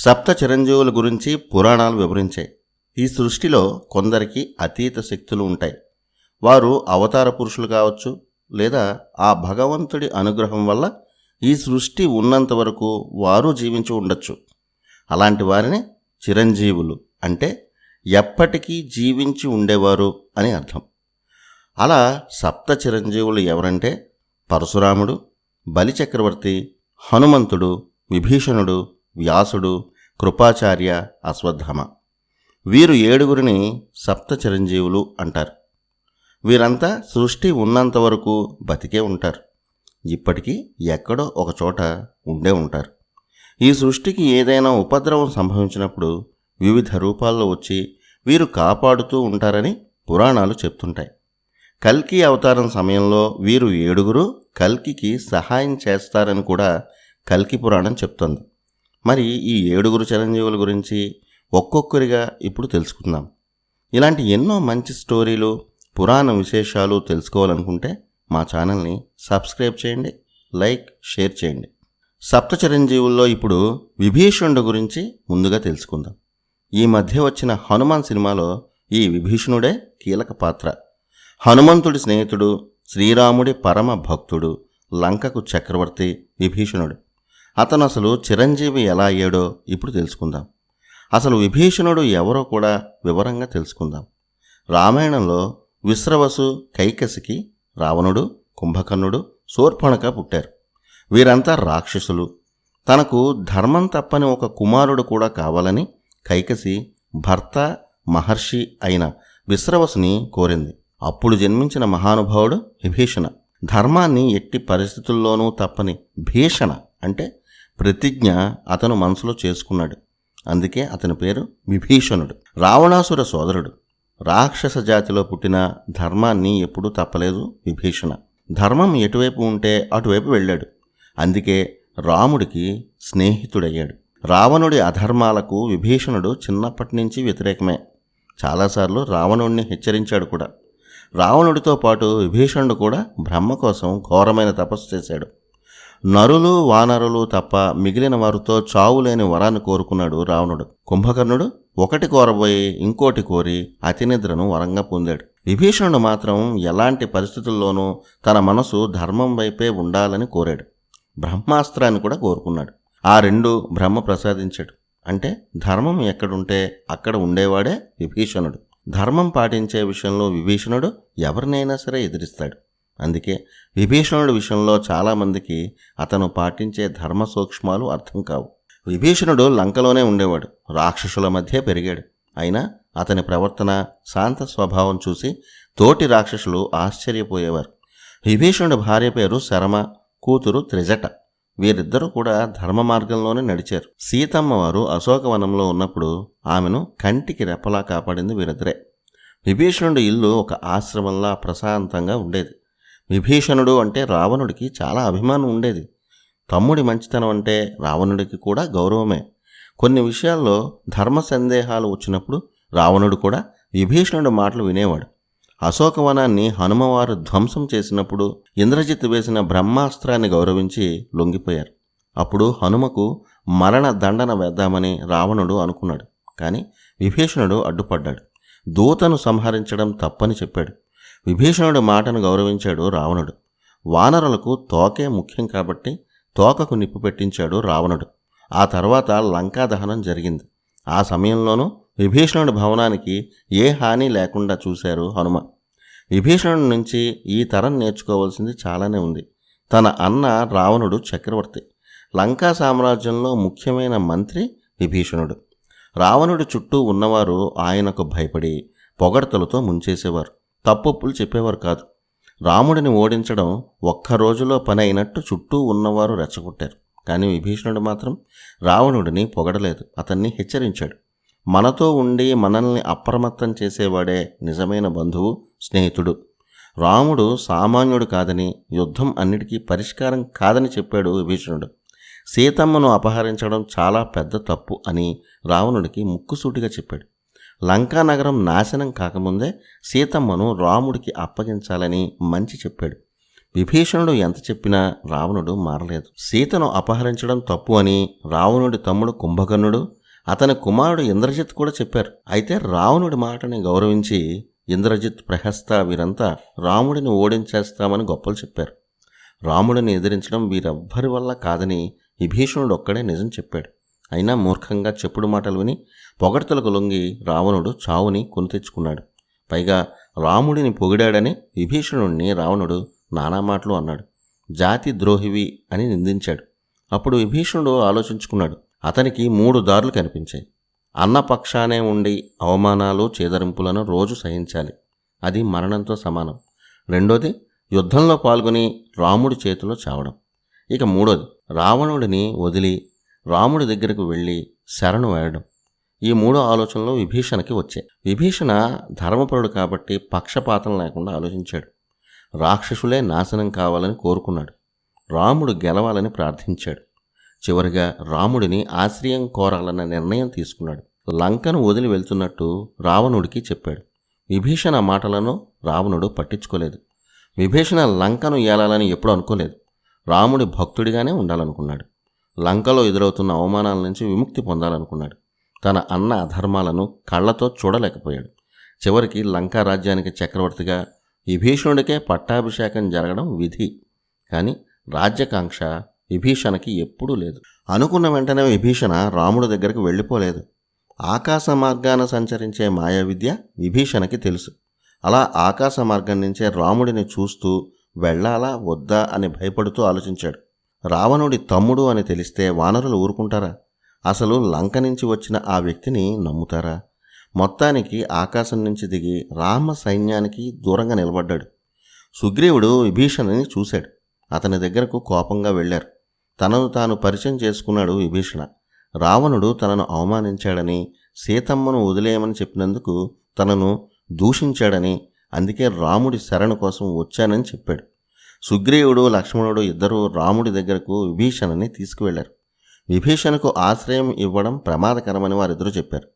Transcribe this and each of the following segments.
సప్త చిరంజీవుల గురించి పురాణాలు వివరించాయి. ఈ సృష్టిలో కొందరికి అతీత శక్తులు ఉంటాయి. వారు అవతార పురుషులు కావచ్చు లేదా ఆ భగవంతుడి అనుగ్రహం వల్ల ఈ సృష్టి ఉన్నంత వరకు వారు జీవించి ఉండొచ్చు. అలాంటి వారిని చిరంజీవులు అంటే ఎప్పటికీ జీవించి ఉండేవారు అని అర్థం. అలా సప్త చిరంజీవులు ఎవరంటే పరశురాముడు బలిచక్రవర్తి హనుమంతుడు విభీషణుడు వ్యాసుడు కృపాచార్య అశ్వత్థామ. వీరు ఏడుగురిని సప్త చిరంజీవులు అంటారు. వీరంతా సృష్టి ఉన్నంత వరకు బతికే ఉంటారు. ఇప్పటికీ ఎక్కడో ఒక చోట ఉండే ఉంటారు. ఈ సృష్టికి ఏదైనా ఉపద్రవం సంభవించినప్పుడు వివిధ రూపాల్లో వచ్చి వీరు కాపాడుతూ ఉంటారని పురాణాలు చెప్తుంటాయి. కల్కి అవతారం సమయంలో వీరు ఏడుగురు కల్కికి సహాయం చేస్తారని కూడా కల్కి పురాణం చెప్తుంది. మరి ఈ ఏడుగురు చిరంజీవుల గురించి ఒక్కొక్కరిగా ఇప్పుడు తెలుసుకుందాం. ఇలాంటి ఎన్నో మంచి స్టోరీలు పురాణ విశేషాలు తెలుసుకోవాలనుకుంటే మా ఛానల్ని సబ్స్క్రైబ్ చేయండి లైక్ షేర్ చేయండి. సప్త చిరంజీవుల్లో ఇప్పుడు విభీషణుడు గురించి ముందుగా తెలుసుకుందాం. ఈ మధ్య వచ్చిన హనుమాన్ సినిమాలో ఈ విభీషణుడే కీలక పాత్ర. హనుమంతుడి స్నేహితుడు శ్రీరాముడి పరమ భక్తుడు లంకకు చక్రవర్తి విభీషణుడు. అతను అసలు చిరంజీవి ఎలా అయ్యాడో ఇప్పుడు తెలుసుకుందాం. అసలు విభీషణుడు ఎవరో కూడా వివరంగా తెలుసుకుందాం. రామాయణంలో విశ్రవసు కైకసికి రావణుడు కుంభకర్ణుడు శూర్పణక పుట్టారు. వీరంతా రాక్షసులు. తనకు ధర్మం తప్పని ఒక కుమారుడు కూడా కావాలని కైకసి భర్త మహర్షి అయిన విశ్రవసుని కోరింది. అప్పుడు జన్మించిన మహానుభావుడు విభీషణ. ధర్మాన్ని ఎట్టి పరిస్థితుల్లోనూ తప్పని భీషణ అంటే ప్రతిజ్ఞ అతను మనసులో చేసుకున్నాడు. అందుకే అతని పేరు విభీషణుడు. రావణాసుర సోదరుడు. రాక్షస జాతిలో పుట్టిన ధర్మాన్ని ఎప్పుడూ తప్పలేదు విభీషణ. ధర్మం ఎటువైపు ఉంటే అటువైపు వెళ్ళాడు. అందుకే రాముడికి స్నేహితుడయ్యాడు. రావణుడి అధర్మాలకు విభీషణుడు చిన్నప్పటి నుంచి వ్యతిరేకమే. చాలాసార్లు రావణుడిని హెచ్చరించాడు కూడా. రావణుడితో పాటు విభీషణుడు కూడా బ్రహ్మ కోసం ఘోరమైన తపస్సు చేశాడు. నరులు వానరులు తప్ప మిగిలిన వారితో చావులేని వరాన్ని కోరుకున్నాడు రావణుడు. కుంభకర్ణుడు ఒకటి కోరబోయి ఇంకోటి కోరి అతినిద్రను వరంగా పొందాడు. విభీషణుడు మాత్రం ఎలాంటి పరిస్థితుల్లోనూ తన మనసు ధర్మం వైపే ఉండాలని కోరాడు. బ్రహ్మాస్త్రాన్ని కూడా కోరుకున్నాడు. ఆ రెండు బ్రహ్మ ప్రసాదించాడు. అంటే ధర్మం ఎక్కడుంటే అక్కడ ఉండేవాడే విభీషణుడు. ధర్మం పాటించే విషయంలో విభీషణుడు ఎవరినైనా సరే ఎదిరిస్తాడు. అందుకే విభీషణుడి విషయంలో చాలామందికి అతను పాటించే ధర్మ సూక్ష్మాలు అర్థం కావు. విభీషణుడు లంకలోనే ఉండేవాడు. రాక్షసుల మధ్య పెరిగాడు. అయినా అతని ప్రవర్తన శాంత స్వభావం చూసి తోటి రాక్షసులు ఆశ్చర్యపోయేవారు. విభీషణుడి భార్య పేరు శరమ కూతురు త్రిజట. వీరిద్దరూ కూడా ధర్మ మార్గంలోనే నడిచారు. సీతమ్మ వారు అశోకవనంలో ఉన్నప్పుడు ఆమెను కంటికి రెప్పలా కాపాడింది వీరిద్దరే. విభీషణుడి ఇల్లు ఒక ఆశ్రమంలా ప్రశాంతంగా ఉండేది. విభీషణుడు అంటే రావణుడికి చాలా అభిమానం ఉండేది. తమ్ముడి మంచితనం అంటే రావణుడికి కూడా గౌరవమే. కొన్ని విషయాల్లో ధర్మ సందేహాలు వచ్చినప్పుడు రావణుడు కూడా విభీషణుడి మాటలు వినేవాడు. అశోకవనాన్ని హనుమవారు ధ్వంసం చేసినప్పుడు ఇంద్రజిత్ వేసిన బ్రహ్మాస్త్రాన్ని గౌరవించి లొంగిపోయారు. అప్పుడు హనుమకు మరణ దండన వేద్దామని రావణుడు అనుకున్నాడు. కానీ విభీషణుడు అడ్డుపడ్డాడు. దూతను సంహరించడం తప్పని చెప్పాడు. విభీషణుడి మాటను గౌరవించాడు రావణుడు. వానరులకు తోకే ముఖ్యం కాబట్టి తోకకు నిప్పు పెట్టించాడు రావణుడు. ఆ తర్వాత లంకా దహనం జరిగింది. ఆ సమయంలోనూ విభీషణుడి భవనానికి ఏ హాని లేకుండా చూశారు హనుమ. విభీషణుడి నుంచి ఈ తరం నేర్చుకోవాల్సింది చాలానే ఉంది. తన అన్న రావణుడు చక్రవర్తి. లంకా సామ్రాజ్యంలో ముఖ్యమైన మంత్రి విభీషణుడు. రావణుడి చుట్టూ ఉన్నవారు ఆయనకు భయపడి పొగడ్తలతో ముంచేసేవారు. తప్పొప్పులు చెప్పేవారు కాదు. రాముడిని ఓడించడం ఒక్క రోజులో పని అయినట్టు చుట్టూ ఉన్నవారు రెచ్చగొట్టారు. కానీ విభీషణుడు మాత్రం రావణుడిని పొగడలేదు. అతన్ని హెచ్చరించాడు. మనతో ఉండి మనల్ని అప్రమత్తం చేసేవాడే నిజమైన బంధువు స్నేహితుడు. రాముడు సామాన్యుడు కాదని యుద్ధం అన్నిటికీ పరిష్కారం కాదని చెప్పాడు విభీషణుడు. సీతమ్మను అపహరించడం చాలా పెద్ద తప్పు అని రావణుడికి ముక్కుసూటిగా చెప్పాడు. లంకా నగరం నాశనం కాకముందే సీతమ్మను రాముడికి అప్పగించాలని మంచి చెప్పాడు. విభీషణుడు ఎంత చెప్పినా రావణుడు మారలేదు. సీతను అపహరించడం తప్పు అని రావణుడి తమ్ముడు కుంభకర్ణుడు అతని కుమారుడు ఇంద్రజిత్ కూడా చెప్పారు. అయితే రావణుడి మాటని గౌరవించి ఇంద్రజిత్ ప్రహస్త వీరంతా రాముడిని ఓడించేస్తామని గొప్పలు చెప్పారు. రాముడిని ఎదిరించడం వీరెవ్వరి వల్ల కాదని విభీషణుడు ఒక్కడే నిజం చెప్పాడు. అయినా మూర్ఖంగా చెప్పుడు మాటలు విని పొగడ్తలకు లొంగి రావణుడు చావుని కొని తెచ్చుకున్నాడు. పైగా రాముడిని పొగిడాడని విభీషణుడిని రావణుడు నానా మాటలు అన్నాడు. జాతి ద్రోహివి అని నిందించాడు. అప్పుడు విభీషణుడు ఆలోచించుకున్నాడు. అతనికి మూడు దారులు కనిపించాయి. అన్నపక్షానే ఉండి అవమానాలు చేదరింపులను రోజు సహించాలి. అది మరణంతో సమానం. రెండోది యుద్ధంలో పాల్గొని రాముడి చేతిలో చావడం. ఇక మూడోది రావణుడిని వదిలి రాముడి దగ్గరకు వెళ్ళి శరణు వేయడం ఈ మూడో ఆలోచనలు విభీషణకి వచ్చాయి. విభీషణ ధర్మపరుడు కాబట్టి పక్షపాతం లేకుండా ఆలోచించాడు. రాక్షసులే నాశనం కావాలని కోరుకున్నాడు. రాముడు గెలవాలని ప్రార్థించాడు. చివరిగా రాముడిని ఆశ్రయం కోరాలన్న నిర్ణయం తీసుకున్నాడు. లంకను వదిలి వెళ్తున్నట్టు రావణుడికి చెప్పాడు. విభీషణ మాటలను రావణుడు పట్టించుకోలేదు. విభీషణ లంకను ఏలాలని ఎప్పుడు అనుకోలేదు. రాముడి భక్తుడిగానే ఉండాలనుకున్నాడు. లంకలో ఎదురవుతున్న అవమానాల నుంచి విముక్తి పొందాలనుకున్నాడు. తన అన్న అధర్మాలను కళ్ళతో చూడలేకపోయాడు. చివరికి లంకా రాజ్యానికి చక్రవర్తిగా విభీషణుడికే పట్టాభిషేకం జరగడం విధి. కానీ రాజ్యకాంక్ష విభీషణకి ఎప్పుడూ లేదు. అనుకున్న వెంటనే విభీషణ రాముడి దగ్గరకు వెళ్ళిపోలేదు. ఆకాశ మార్గాన సంచరించే మాయా విద్య విభీషణకి తెలుసు. అలా ఆకాశ మార్గం నుంచే రాముడిని చూస్తూ వెళ్ళాలా వద్దా అని భయపడుతూ ఆలోచించాడు. రావణుడి తమ్ముడు అని తెలిస్తే వానరులు ఊరుకుంటారా? అసలు లంక నుంచి వచ్చిన ఆ వ్యక్తిని నమ్ముతారా? మొత్తానికి ఆకాశం నుంచి దిగి రామ సైన్యానికి దూరంగా నిలబడ్డాడు. సుగ్రీవుడు విభీషణని చూశాడు. అతని దగ్గరకు కోపంగా వెళ్ళారు. తనను తాను పరిచయం చేసుకున్నాడు విభీషణ. రావణుడు తనను అవమానించాడని సీతమ్మను వదిలేయమని చెప్పినందుకు తనను దూషించాడని అందుకే రాముడి శరణు కోసం వచ్చానని చెప్పాడు. సుగ్రీవుడు లక్ష్మణుడు ఇద్దరూ రాముడి దగ్గరకు విభీషణని తీసుకువెళ్ళారు విభీషణకు ఆశ్రయం ఇవ్వడం ప్రమాదకరమని వారిద్దరూ చెప్పారు.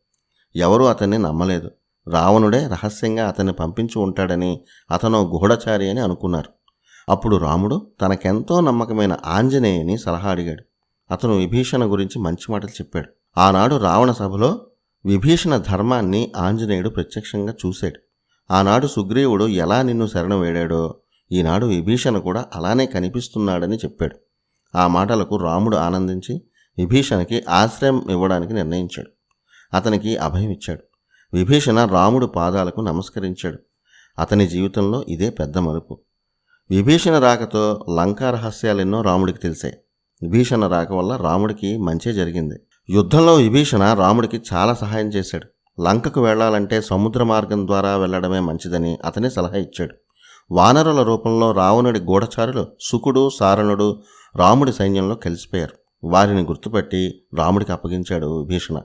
ఎవరూ అతన్ని నమ్మలేదు. రావణుడే రహస్యంగా అతన్ని పంపించి ఉంటాడని అతను గూఢచారి అని అనుకున్నారు. అప్పుడు రాముడు తనకెంతో నమ్మకమైన ఆంజనేయుని సలహా అడిగాడు. అతను విభీషణ గురించి మంచి మాటలు చెప్పాడు. ఆనాడు రావణ సభలో విభీషణ ధర్మాన్ని ఆంజనేయుడు ప్రత్యక్షంగా చూశాడు. ఆనాడు సుగ్రీవుడు ఎలా నిన్ను శరణం వేడాడో ఈనాడు విభీషణ కూడా అలానే కనిపిస్తున్నాడని చెప్పాడు. ఆ మాటలకు రాముడు ఆనందించి విభీషణకి ఆశ్రయం ఇవ్వడానికి నిర్ణయించాడు. అతనికి అభయం ఇచ్చాడు. విభీషణ రాముడు పాదాలకు నమస్కరించాడు. అతని జీవితంలో ఇదే పెద్ద మలుపు. విభీషణ రాకతో లంకా రహస్యాలెన్నో రాముడికి తెలిసాయి. విభీషణ రాక వల్ల రాముడికి మంచే జరిగింది. యుద్ధంలో విభీషణ రాముడికి చాలా సహాయం చేశాడు. లంకకు వెళ్ళాలంటే సముద్ర మార్గం ద్వారా వెళ్ళడమే మంచిదని అతని సలహా ఇచ్చాడు. వానరుల రూపంలో రావణుడి గూఢచారులు సుకుడు సారణుడు రాముడి సైన్యంలో కలిసిపోయారు. వారిని గుర్తుపట్టి రాముడికి అప్పగించాడు భీషణ.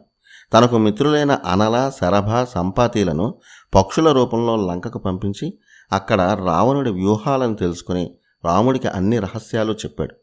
తనకు మిత్రులైన అనల శరభ సంపాతీలను పక్షుల రూపంలో లంకకు పంపించి అక్కడ రావణుడి వ్యూహాలను తెలుసుకుని రాముడికి అన్ని రహస్యాలు చెప్పాడు.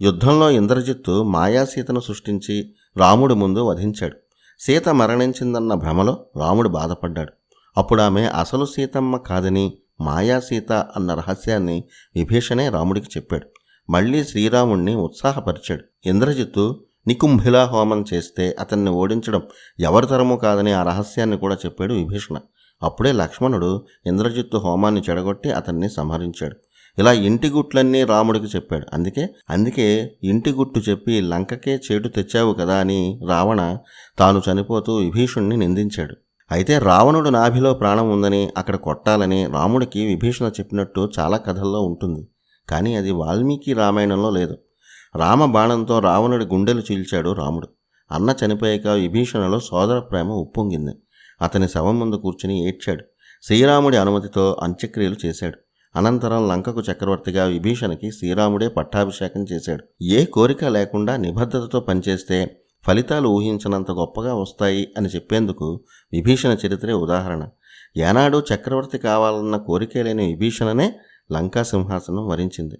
యుద్ధంలో ఇంద్రజిత్తు మాయాసీతను సృష్టించి రాముడి ముందు వధించాడు. సీత మరణించిందన్న భ్రమలో రాముడు బాధపడ్డాడు. అప్పుడు ఆమె అసలు సీతమ్మ కాదని మాయాసీత అన్న రహస్యాన్ని విభీషణే రాముడికి చెప్పాడు. మళ్ళీ శ్రీరాముణ్ణి ఉత్సాహపరిచాడు. ఇంద్రజిత్తు నికుంభిలా హోమం చేస్తే అతన్ని ఓడించడం ఎవరి తరము కాదని ఆ రహస్యాన్ని కూడా చెప్పాడు విభీషణ. అప్పుడే లక్ష్మణుడు ఇంద్రజిత్తు హోమాన్ని చెడగొట్టి అతన్ని సంహరించాడు. ఇలా ఇంటి గుట్లన్నీ రాముడికి చెప్పాడు. అందుకే అందుకే ఇంటి గుట్టు చెప్పి లంకకే చేటు తెచ్చావు కదా అని రావణ తాను చనిపోతూ విభీషణ్ణి నిందించాడు. అయితే రావణుడు నాభిలో ప్రాణం ఉందని అక్కడ కొట్టాలని రాముడికి విభీషణ చెప్పినట్టు చాలా కథల్లో ఉంటుంది. కానీ అది వాల్మీకి రామాయణంలో లేదు. రామ బాణంతో రావణుడి గుండెలు చీల్చాడు రాముడు. అన్న చనిపోయాక విభీషణలో సోదర ప్రేమ ఉప్పొంగింది. అతని శవం ముందు కూర్చుని ఏడ్చాడు. శ్రీరాముడి అనుమతితో అంత్యక్రియలు చేశాడు. అనంతరం లంకకు చక్రవర్తిగా విభీషణకి శ్రీరాముడే పట్టాభిషేకం చేశాడు. ఏ కోరిక లేకుండా నిబద్ధతతో పనిచేస్తే ఫలితాలు ఊహించినంత గొప్పగా వస్తాయి అని చెప్పేందుకు విభీషణ చరిత్రే ఉదాహరణ. ఏనాడు చక్రవర్తి కావాలన్న కోరికే లేని విభీషణనే లంకా సింహాసనం వరించింది.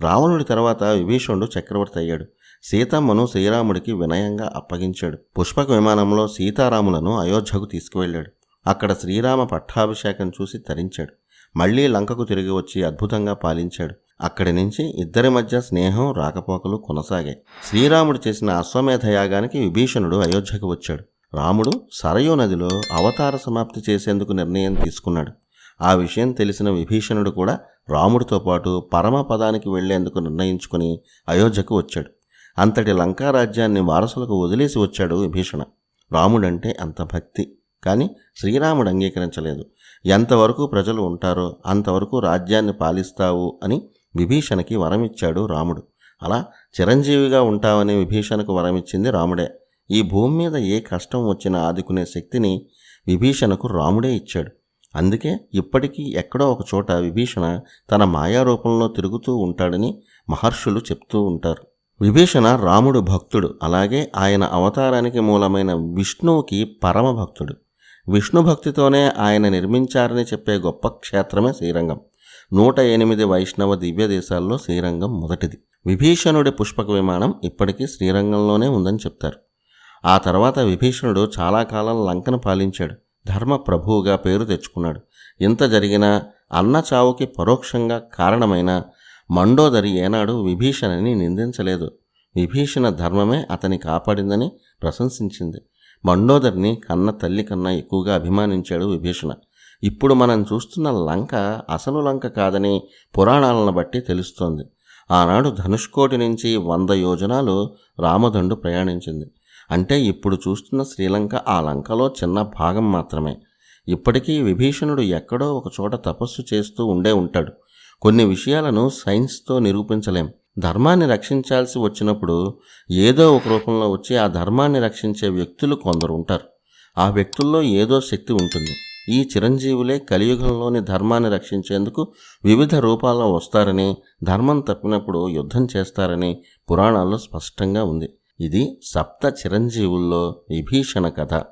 రావణుడి తర్వాత విభీషణుడు చక్రవర్తి అయ్యాడు. సీతమ్మను శ్రీరాముడికి వినయంగా అప్పగించాడు. పుష్పక విమానంలో సీతారాములను అయోధ్యకు తీసుకువెళ్ళాడు. అక్కడ శ్రీరామ పట్టాభిషేకం చూసి తరించాడు. మళ్ళీ లంకకు తిరిగి వచ్చి అద్భుతంగా పాలించాడు. అక్కడి నుంచి ఇద్దరి మధ్య స్నేహం రాకపోకలు కొనసాగాయి. శ్రీరాముడు చేసిన అశ్వమేధ యాగానికి విభీషణుడు అయోధ్యకు వచ్చాడు. రాముడు సరయూ నదిలో అవతార సమాప్తి చేసేందుకు నిర్ణయం తీసుకున్నాడు. ఆ విషయం తెలిసిన విభీషణుడు కూడా రాముడితో పాటు పరమపదానికి వెళ్ళేందుకు నిర్ణయించుకుని అయోధ్యకు వచ్చాడు. అంతటి లంకారాజ్యాన్ని వారసులకు వదిలేసి వచ్చాడు విభీషణ. రాముడంటే అంత భక్తి. కానీ శ్రీరాముడు అంగీకరించలేదు. ఎంతవరకు ప్రజలు ఉంటారో అంతవరకు రాజ్యాన్ని పాలిస్తావు అని విభీషణకి వరమిచ్చాడు రాముడు. అలా చిరంజీవిగా ఉంటావని విభీషణకు వరమిచ్చింది రాముడే. ఈ భూమి మీద ఏ కష్టం వచ్చినా ఆదుకునే శక్తిని విభీషణకు రాముడే ఇచ్చాడు. అందుకే ఇప్పటికీ ఎక్కడో ఒక చోట విభీషణ తన మాయారూపంలో తిరుగుతూ ఉంటాడని మహర్షులు చెప్తూ ఉంటారు. విభీషణ రాముడు భక్తుడు. అలాగే ఆయన అవతారానికి మూలమైన విష్ణువుకి పరమ భక్తుడు విష్ణు భక్తితోనే ఆయన నిర్మించారని చెప్పే గొప్ప క్షేత్రమే శ్రీరంగం. నూట ఎనిమిది వైష్ణవ దివ్య దేశాల్లో శ్రీరంగం మొదటిది. విభీషణుడి పుష్పక విమానం ఇప్పటికీ శ్రీరంగంలోనే ఉందని చెప్తారు. ఆ తర్వాత విభీషణుడు చాలా కాలం లంకను పాలించాడు. ధర్మ ప్రభువుగా పేరు తెచ్చుకున్నాడు. ఇంత జరిగినా అన్న చావుకి పరోక్షంగా కారణమైన మండోదరి ఏనాడు విభీషణని నిందించలేదు. విభీషణ ధర్మమే అతని కాపాడిందని ప్రశంసించింది. మండోదరిని కన్న తల్లి కన్నా ఎక్కువగా అభిమానించాడు విభీషణ. ఇప్పుడు మనం చూస్తున్న లంక అసలు లంక కాదని పురాణాలను బట్టి తెలుస్తోంది. ఆనాడు ధనుష్కోటి నుంచి వంద యోజనాలు రామదండు ప్రయాణించింది. అంటే ఇప్పుడు చూస్తున్న శ్రీలంక ఆ లంకలో చిన్న భాగం మాత్రమే. ఇప్పటికీ విభీషణుడు ఎక్కడో ఒకచోట తపస్సు చేస్తూ ఉండే ఉంటాడు. కొన్ని విషయాలను సైన్స్తో నిరూపించలేం. ధర్మాన్ని రక్షించాల్సి వచ్చినప్పుడు ఏదో ఒక రూపంలో వచ్చి ఆ ధర్మాన్ని రక్షించే వ్యక్తులు కొందరు ఉంటారు. ఆ వ్యక్తుల్లో ఏదో శక్తి ఉంటుంది. ఈ చిరంజీవులే కలియుగంలోని ధర్మాన్ని రక్షించేందుకు వివిధ రూపాల్లో వస్తారని ధర్మం తప్పినప్పుడు యుద్ధం చేస్తారని పురాణాల్లో స్పష్టంగా ఉంది. ఇది సప్త చిరంజీవుల్లో విభీషణ కథ.